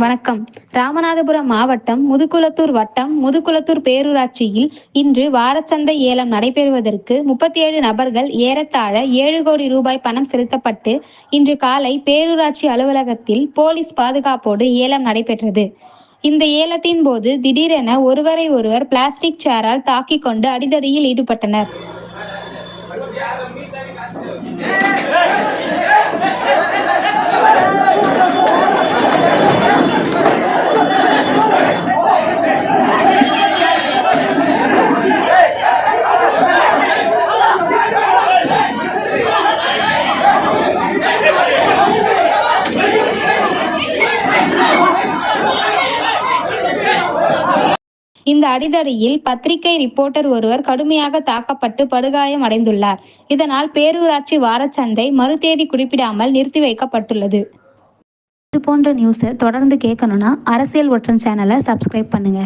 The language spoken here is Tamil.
வணக்கம். ராமநாதபுரம் மாவட்டம் முதுகுளத்தூர் வட்டம் முதுகுளத்தூர் பேரூராட்சியில் இன்று வாரச்சந்தை ஏலம் நடைபெறுவதற்கு முப்பத்தி ஏழு நபர்கள் ஏறத்தாழ ஏழு கோடி ரூபாய் பணம் செலுத்தப்பட்டு இன்று காலை பேரூராட்சி அலுவலகத்தில் போலீஸ் பாதுகாப்போடு ஏலம் நடைபெற்றது. இந்த ஏலத்தின் போது திடீரென ஒருவரை ஒருவர் பிளாஸ்டிக் சேரால் தாக்கிக் கொண்டு அடிதடியில் ஈடுபட்டனர். இந்த அடிதடியில் பத்திரிகை ரிப்போர்ட்டர் ஒருவர் கடுமையாக தாக்கப்பட்டு படுகாயம் அடைந்துள்ளார். இதனால் பேரூராட்சி வாரச்சந்தை மறுதேதி குறிப்பிடாமல் நிறுத்தி வைக்கப்பட்டுள்ளது. இது போன்ற நியூஸை தொடர்ந்து கேட்கணும்னா அரசியல் ஒற்றன் சேனலை சப்ஸ்கிரைப் பண்ணுங்க.